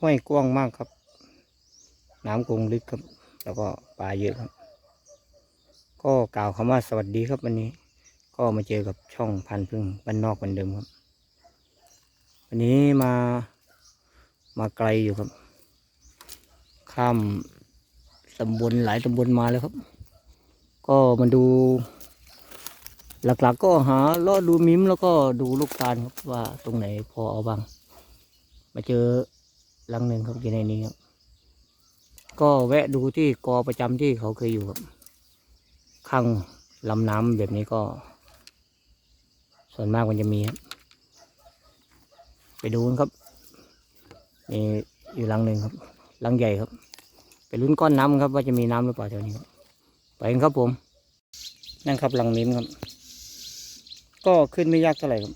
ห้วยกว้างมากครับ น้ำกงลึกครับ แล้วก็ปลาเยอะครับ ก็กล่าวคำว่าสวัสดีครับวันนี้ ก็มาเจอกับช่องพันพึ่งบ้านนอกเหมือนเดิมครับ วันนี้มามาไกลอยู่ครับ ข้ามตำบลหลายตำบลมาแล้วครับ ก็มาดู หลักๆก็หาลาะดูมิมแล้วก็ดูลูกตาลครับว่าตรงไหนพอเอาบ้าง มาเจอ ลังหนึ่งครับอยู่ในนี้ครับ ก็แวะดูที่กอประจำที่เขาเคยอยู่ครับข้างลำน้ำแบบนี้ก็ ส่วนมากมันจะมีครับ ไปดูกันครับมีอยู่ลังหนึ่งครับลังใหญ่ครับ ไปลุ้นก้อนน้ำครับ ว่าจะมีน้ำหรือเปล่าแถวนี้ครับไปกันครับผม นั่นครับลังมิมครับ ก็ขึ้นไม่ยากเท่าไหร่ครับ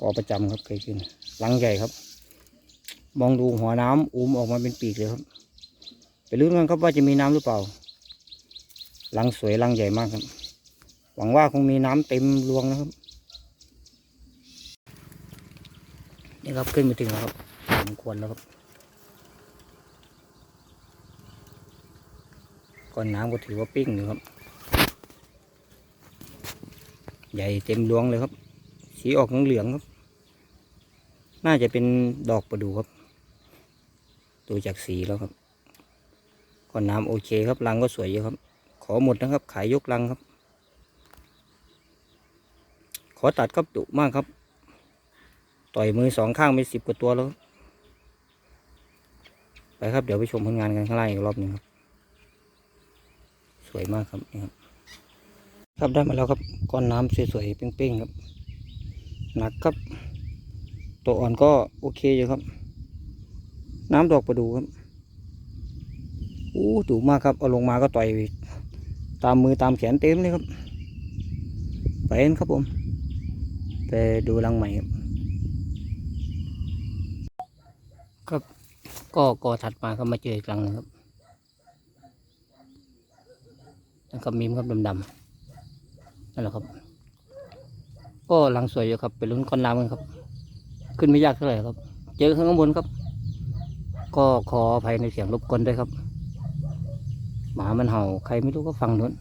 กอประจำครับเคยขึ้นลังใหญ่ครับ มองดูหัวน้ำอุ้มออกมาเป็นปีกเลยครับ ไปลุ้นกันครับว่าจะมีน้ำหรือเปล่าลังสวยลังใหญ่มากครับ หวังว่าคงมีน้ำเต็มรวงนะครับนี่ครับขึ้นมาถึงแล้วครับสมควรแล้วครับก้อนน้ำก็ถือว่าปิ้งอยู่ครับ ใหญ่เต็มรวงเลยครับ สีออกเหลืองครับ น่าจะเป็นดอกประดู่ครับ ดูจากสีแล้วครับก้อนน้ำโอเคครับรังก็สวยเยอะครับ ขอหมดนะครับ ขายยกรังครับ ขอตัดครับดุมากครับ ต่อยมือสองข้างไปสิบกว่าตัวแล้ว ไปครับเดี๋ยวไปชมผลงานกันข้างล่างอีกรอบหนึ่งครับ สวยมากครับนี่ครับครับได้มาแล้วครับก้อนน้ำสวยๆเป้งๆครับ หนักครับ ตัวอ่อนก็โอเคอยู่ครับ น้ำดอกประดูครับอู้ดุมากครับ เอาลงมาก็ต่อยตามมือตามแขนเต็มเลยครับไปเอ็นครับผม ไปดูรังใหม่ครับ ครับ ก็ก่อถัดมาก็มาเจออีกรังหนึงครับแล้วก็มีมครับดำๆนั่นแหละครับ ก็รังสวยอยู่ครับเป็นลุ้นก้อนน้ำกันครับ ขึ้นไม่ยากเท่าไหร่ครับ เจอข้างบนครับ ก็ขออภัยในเสียงรบกวนด้วยครับ หมามันเห่าใครไม่รู้ก็ฟังนู้น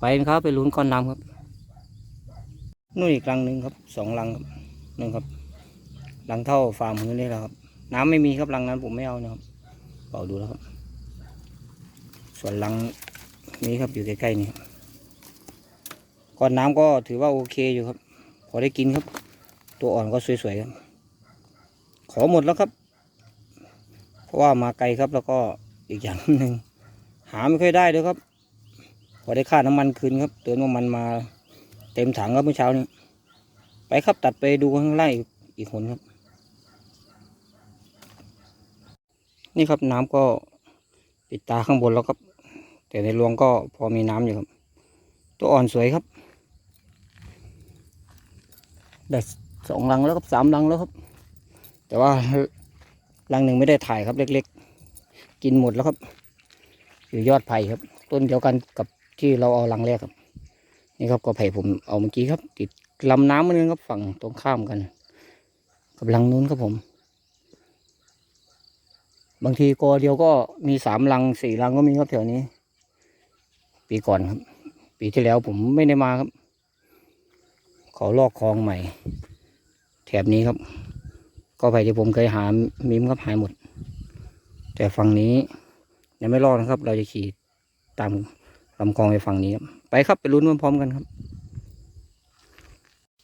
ไปครับไปลุ้นก้อนน้ำครับนู่นอีกรังหนึ่งครับสองรังครับหนึ่งครับรังเท่าฝ่ามือนี่แหละครับ น้ำไม่มีครับรังนั้นผมไม่เอานะครับเป่าดูแล้วครับ ส่วนรังนี้ครับอยู่ใกล้ๆนี่ก้อนน้ำก็ถือว่าโอเคอยู่ครับ พอได้กินครับ ตัวอ่อนก็สวยๆครับ ขอหมดแล้วครับ เพราะว่ามาไกลครับแล้วก็อีกอย่างหนึ่งหาไม่ค่อยได้เลยครับพอได้ค่าน้ำมันคืนครับ เติมน้ำมันมาเต็มถังครับเมื่อเช้านี้ ไปครับตัดไปดูข้างล่างอีกอีกหนครับ นี่ครับน้ำก็ปิดตาข้างบนแล้วครับ แต่ในรวงก็พอมีน้ำอยู่ครับ ตัวอ่อนสวยครับได้สองรังแล้วครับสามรังแล้วครับ แต่ว่า รังหนึ่งไม่ได้ถ่ายครับเล็ก ๆ กินหมดแล้วครับ อยู่ยอดไผ่ครับ ต้นเดียวกันกับที่เราเอารังแรกครับ นี่ครับก็ไผ่ผมเอาเมื่อกี้ครับ ติดลำน้ำมันนึงครับฝั่งตรงข้ามกัน กับรังนู้นครับผม บางทีกอเดียวก็มีสามรังสี่รังก็มีครับแถวนี้ ปีก่อนครับ ปีที่แล้วผมไม่ได้มาครับ ขอลอกคลองใหม่ แถบนี้ครับ ก็ไปที่ผมเคยหามิมครับหายหมด แต่ฝั่งนี้ยังไม่รอดนะครับ เราจะขี่ตามลำคลองไปฝั่งนี้ครับไปครับไปลุ้นพร้อมกันครับ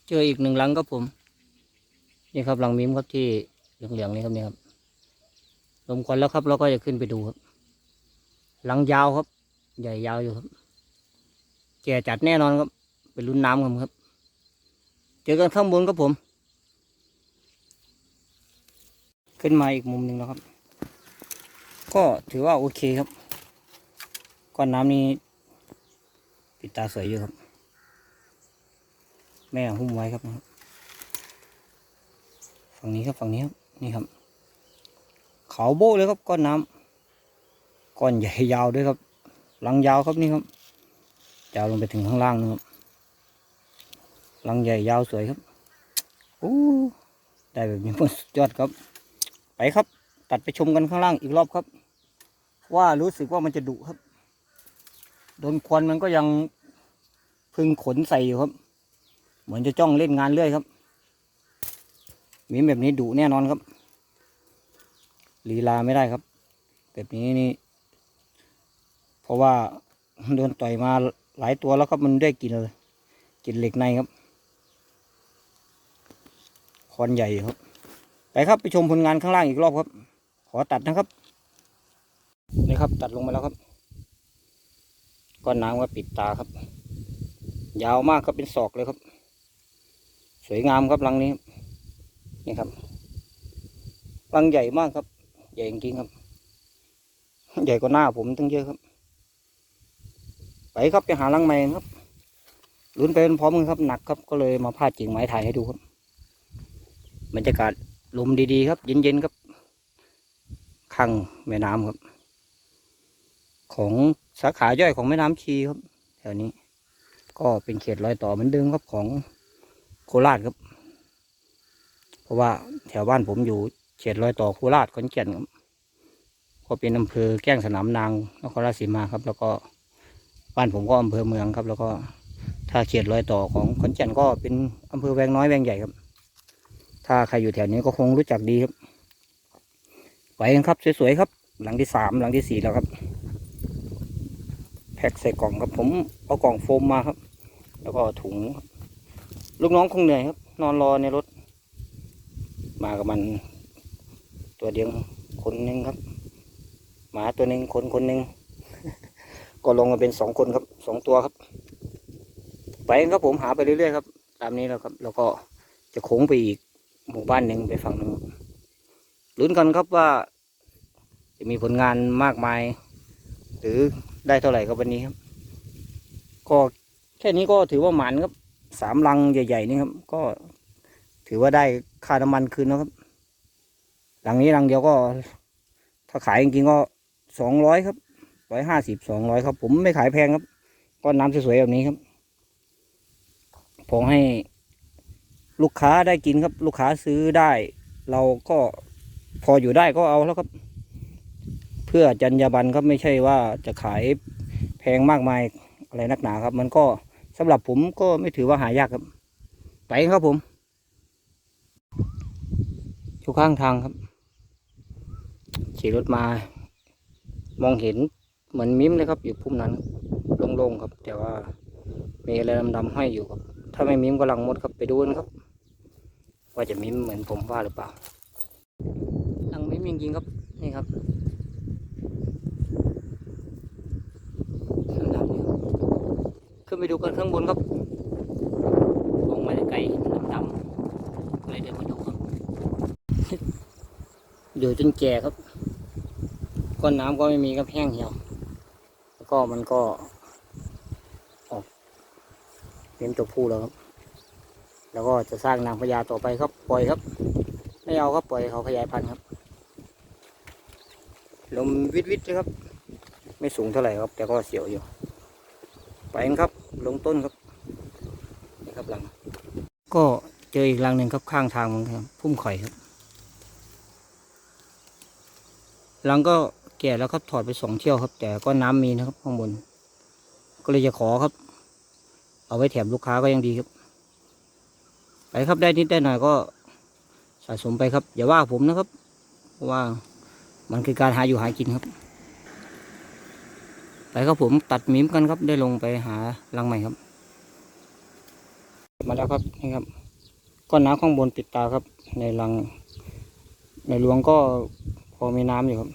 เจออีกหนึ่งหลังครับผม นี่ครับหลังมิมครับที่เหลืองๆนี่ครับเนี่ยครับลมควันแล้วครับเราก็จะขึ้นไปดูครับหลังยาวครับ ใหญ่ยาวอยู่ครับแก่จัดแน่นอนครับ เป็นรุ่นน้ำกันครับ เจอกันข้างบนครับผม ขึ้นมาอีกมุมหนึ่งแล้วครับ ก็ถือว่าโอเคครับ ก้อนน้ำนี้ปิดตาสวยอยู่ครับ แม่หุ้มไว้ครับ ฝั่งนี้ครับฝั่งนี้ครับนี่ครับเขาโบ้เลยครับก้อนน้ำก้อนใหญ่ยาวด้วยครับลังยาวครับนี่ครับยาวลงไปถึงข้างล่างนะครับลังใหญ่ยาวสวยครับโอ้ได้แบบนี้มันยอดครับ ไปครับ ตัดไปชมกันข้างล่างอีกรอบครับ ว่ารู้สึกว่ามันจะดุครับ โดนควันมันก็ยังพึงขนใส่อยู่ครับ เหมือนจะจ้องเล่นงานเรื่อยครับมีแบบนี้ดุแน่นอนครับลีลาไม่ได้ครับ แบบนี้นี่ เพราะว่าโดนต่อยมาหลายตัวแล้วครับมันได้กินเลยกินเหล็กในครับคอนใหญ่ครับ ไปครับไปชมผลงานข้างล่างอีกรอบครับ ขอตัดนะครับนี่ครับ ตัดลงมาแล้วครับก้อนน้ำก็ปิดตาครับ ยาวมากครับเป็นศอกเลยครับ สวยงามครับรังนี้นี่ครับรังใหญ่มากครับ ใหญ่จริงครับ ใหญ่กว่าหน้าผมตั้งเยอะครับ ไปครับไปหารังใหม่ครับลุ้นไปพร้อมกันครับหนักครับก็เลยมาพาดกิ่งไม้ถ่ายให้ดูครับบรรยากาศ ลมดีๆครับ เย็นๆครับข้างแม่น้ำครับ ของสาขาย่อยของแม่น้ำชีครับแถวนี้ ก็เป็นเขตรอยต่อเหมือนเดิมครับของโคราชครับ เพราะว่าแถวบ้านผมอยู่เขตรอยต่อโคราชขอนแก่นครับก็เป็นอำเภอแก้งสนามนางนครราชสีมาครับ แล้วก็บ้านผมก็อำเภอเมืองครับ แล้วก็ถ้าเขตรอยต่อของขอนแก่นก็เป็นอำเภอแวงน้อยแวงใหญ่ครับ ถ้าใครอยู่แถวนี้ก็คงรู้จักดีครับ ไปกันครับ สวยๆครับ หลังที่สามหลังที่สี่แล้วครับ แพ็คใส่กล่องครับ ผมเอากล่องโฟมมาครับ แล้วก็ถุง ลูกน้องคงเหนื่อยครับ นอนรอในรถ มากับมัน ตัวเดียวคนหนึ่งครับ หมาตัวหนึ่งคนคนหนึ่งก็ลงมาเป็นสองคนครับสองตัวครับ ไปครับผมหาไปเรื่อยๆครับ ตามนี้แล้วครับ แล้วก็จะโค้งไปอีก หมู่บ้านหนึ่งไปฝั่งหนึ่งลุ้นกันครับว่า จะมีผลงานมากมาย หรือได้เท่าไหร่ครับวันนี้ครับ ก็แค่นี้ก็ถือว่าหมันครับสามลังใหญ่ๆนี่ครับ ก็ถือว่าได้ค่าน้ำมันคืนนะครับลังนี้ลังเดียวก็ ถ้าขายจริงๆก็สองร้อยครับร้อยห้าสิบสองร้อยครับ ผมไม่ขายแพงครับก้อนน้ำสวยๆแบบนี้ครับพอให้ ลูกค้าได้กินครับ ลูกค้าซื้อได้ เราก็พออยู่ได้ก็เอาแล้วครับ เพื่อจรรยาบรรณครับไม่ใช่ว่าจะขายแพงมากมายอะไรนักหนาครับ มันก็สำหรับผมก็ไม่ถือว่าหายากครับ ไปครับผมอยู่ข้างทางครับขี่รถมา มองเห็นเหมือนมิ้มเลยครับ อยู่พุ่มนั้นโล่งๆครับ แต่ว่ามีอะไรดำๆห้อยอยู่ครับ ถ้าไม่มิ้มก็ลังมดครับไปดูกันครับ ว่าจะมิ้มเหมือนผมว่าหรือเปล่าลังมิ้มจริงๆครับนี่ครับขึ้นไปดูกันข้างบนครับมองมาไกลดำๆเลยเดี๋ยวมาดูครับอยู่จนแก่ครับก้นน้ำก็ไม่มีครับแห้งเหี่ยวแล้วก็มันก็ออกเป็นตัวผู้แล้วครับ แล้วก็จะสร้างนางพญาต่อไปครับปล่อยครับ ไม่เอาครับปล่อยเขาขยายพันธุ์ครับลมวิดวิดๆเลยครับ ไม่สูงเท่าไหร่ครับ แต่ก็เสียวอยู่ ไปครับลงต้นครับนี่ครับหลัง ก็เจออีกหลังหนึ่งครับข้างทางมันครับพุ่มข่อยครับหลังก็แก่แล้วครับถอดไปสองเที่ยวครับ แต่ก็น้ำมีนะครับข้างบน ก็เลยจะขอครับ เอาไว้แถมลูกค้าก็ยังดีครับ ไปครับได้นิดได้หน่อยก็สะสมไปครับ อย่าว่าผมนะครับ เพราะว่ามันคือการหาอยู่หากินครับ ไปครับผมตัดมิมกันครับ ได้ลงไปหารังใหม่ครับ มาแล้วครับนี่ครับก้อนน้ำข้างบนปิดตาครับ ในรัง ในรวงก็พอมีน้ำอยู่ครับ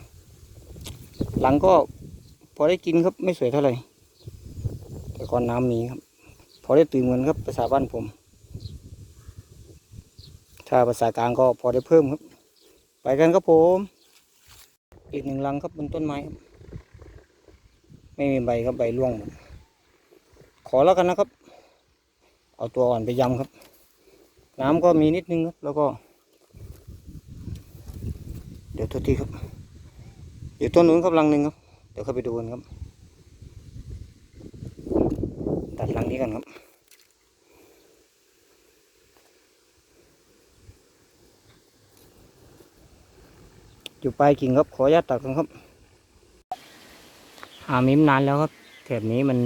หลังก็พอได้กินครับไม่สวยเท่าไหร่แต่ก้อนน้ำมีครับ พอได้ตื่นเหมือนครับภาษาบ้านผม ถ้าภาษากลางก็พอได้เพิ่มครับ ไปกันครับผม อีกหนึ่งรังครับบนต้นไม้ครับ ไม่มีใบครับใบร่วงหมดขอแล้วกันนะครับ เอาตัวอ่อนไปยำครับ น้ำก็มีนิดนึงครับ แล้วก็ เดี๋ยวทุกทีครับเดี๋ยวต้นนู้นครับรังหนึ่งครับ เดี๋ยวเข้าไปดูกันครับ ตัดรังนี้กันครับ อยู่ปลายกิ่งครับขออนุญาตตัดกันครับหามิมนานแล้วครับแถบนี้มัน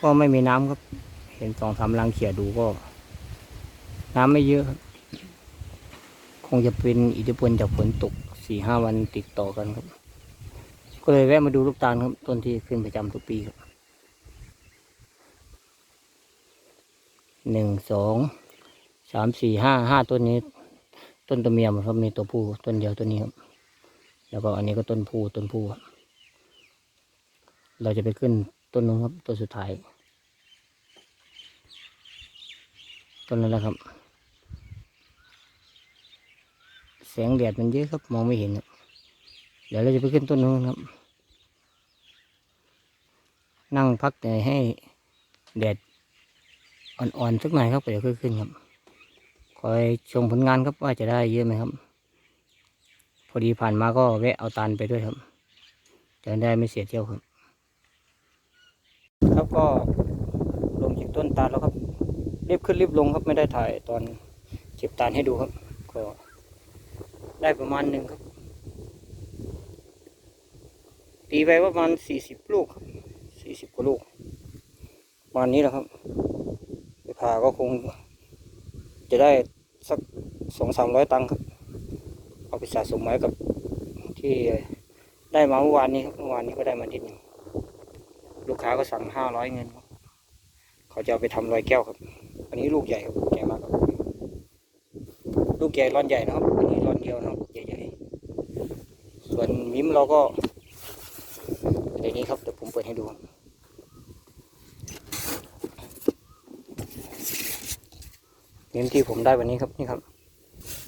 ก็ไม่มีน้ำครับ เห็นสองสามลังเขี่ยดูก็ น้ำไม่เยอะครับ คงจะเป็นอิทธิพลจากฝนตกสี่ห้าวันติดต่อกันครับ ก็เลยแวะมาดูลูกตาลครับต้นที่ขึ้นประจำทุกปีครับหนึ่งสองสามสี่ห้าห้าต้นนี้ ต้นตัวเมียมครับมีตัวผู้ต้นเดียวตัวนี้ครับ แล้วก็อันนี้ก็ต้นผู้ต้นผู้ครับเราจะไปขึ้นต้นนู้นครับต้นสุดท้าย ต้นนั้นแหละครับ แสงแดดมันเยอะครับมองไม่เห็นครับเดี๋ยวเราจะไปขึ้นต้นนู้นครับ นั่งพักแต่ให้แดดอ่อนๆสักหน่อยครับเดี๋ยวค่อยขึ้นครับ คอยชมผลงานครับว่าจะได้เยอะไหมครับ พอดีผ่านมาก็แวะเอาตาลไปด้วยครับจะได้ไม่เสียเที่ยวครับครับก็ลงจากต้นตาลแล้วครับรีบขึ้นรีบลงครับไม่ได้ถ่ายตอนเก็บตาลให้ดูครับ ก็ได้ประมาณหนึ่งครับ ตีไปว่าประมาณสี่สิบลูกสี่สิบกว่าลูกประมาณนี้แหละครับไปผ่าก็คง จะได้สักสองสามร้อยตังค์ครับ เอาไปสะสมไว้กับที่ได้มาเมื่อวานนี้เมื่อวานนี้ก็ได้มานิดหนึ่งลูกค้าก็สั่งห้าร้อยเงิน เขาจะเอาไปทำรอยแก้วครับ อันนี้ลูกใหญ่ครับใหญ่มากครับ ลูกใหญ่ร้อนใหญ่นะครับ อันนี้ร้อนเดียวนะครับใหญ่ๆส่วนมิ้มเราก็ในนี้ครับเดี๋ยวผมเปิดให้ดูครับ มิมที่ผมได้วันนี้ครับนี่ครับ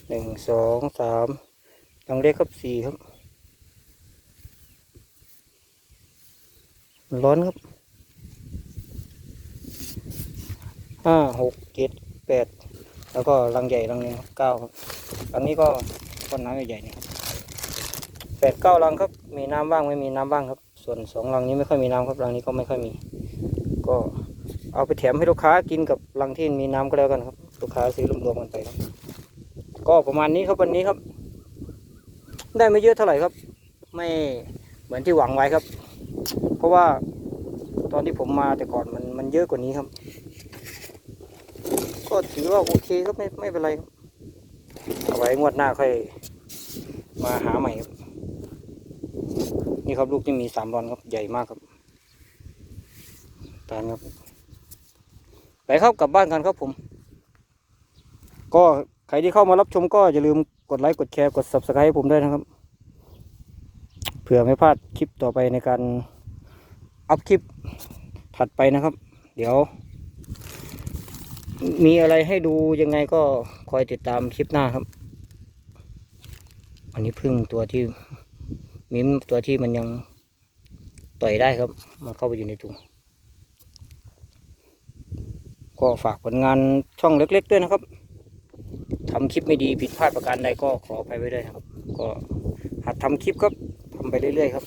หนึ่งสองสามลังเล็กครับสี่ครับ ร้อนครับห้าหกเจ็ดแปดแล้วก็รังใหญ่รังหนึงครับเก้าครับรังนี้ก็ก้อนน้ำใหญ่ๆนี่ครับแปดเก้ารังครับมีน้ำบ้างไม่มีน้ำบ้างครับ ส่วนสองรังนี้ไม่ค่อยมีน้ำครับรังนี้ก็ไม่ค่อยมี ก็เอาไปแถมให้ลูกค้ากินกับรังที่มีน้ำก็แล้วกันครับ ค้าซื้อรวมๆกันไปครับ ก็ประมาณนี้ครับวันนี้ครับ ได้ไม่เยอะเท่าไหร่ครับ ไม่เหมือนที่หวังไว้ครับ เพราะว่าตอนที่ผมมาแต่ก่อนมันมันเยอะกว่านี้ครับ ก็ถือว่าโอเคครับไม่ไม่เป็นไรครับเอาไว้งวดหน้าค่อยมาหาใหม่ครับ นี่ครับลูกที่มีสามรอนครับใหญ่มากครับตานครับไปครับกลับบ้านกันครับผม ก็ใครที่เข้ามารับชมก็อย่าลืมกดไลค์กดแชร์กด subscribe ให้ผมด้วยนะครับ เผื่อไม่พลาดคลิปต่อไปในการอัพคลิปถัดไปนะครับ เดี๋ยว มีอะไรให้ดูยังไงก็คอยติดตามคลิปหน้าครับ อันนี้พึ่งตัวที่มิ้มตัวที่มันยังต่อยได้ครับมันเข้าไปอยู่ในถุงก็ฝากผลงานช่องเล็ก ๆ ด้วยนะครับ ทำคลิปไม่ดีผิดพลาดประการใดก็ขออภัยไว้ด้วยครับ ก็หัดทำคลิปครับทำไปเรื่อยๆครับ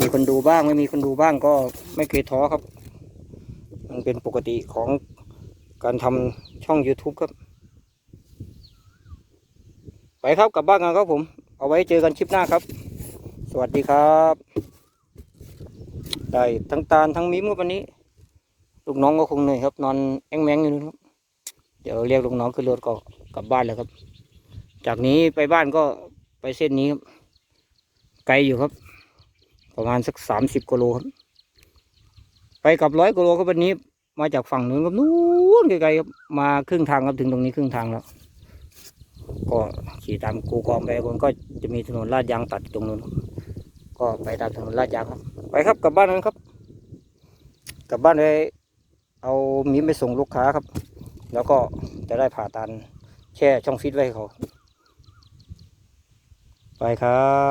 มีคนดูบ้างไม่มีคนดูบ้างก็ไม่เคยท้อครับ มันเป็นปกติของการทำช่อง YouTube ครับ ไปครับกลับบ้านกันครับผม เอาไว้เจอกันคลิปหน้าครับ สวัสดีครับ ได้ทั้งตาลทั้งมิ้มครับวันนี้ ลูกน้องก็คงเหนื่อยครับ นอนแองแมงอยู่นะครับ เดี๋ยวเรียกลูกน้องขึ้นรถก็กลับบ้านแล้วครับ จากนี้ไปบ้านก็ไปเส้นนี้ครับ ไกลอยู่ครับ ประมาณสักสามสิบกิโลครับ ไปกับร้อยกิโลครับวันนี้ มาจากฝั่งนู้นครับนู้นไกลๆครับมาครึ่งทางครับถึงตรงนี้ครึ่งทางแล้ว ก็ขี่ตามกูกองไปบนก็จะมีถนนลาดยางตัดตรงนู้นก็ไปตามถนนลาดยางครับ ไปครับกลับบ้านนั้นครับ กลับบ้านไปเอามีไปส่งลูกค้าครับ แล้วก็จะได้ผ่าตันแช่ช่องฟิตไว้ให้เขา ไปครับ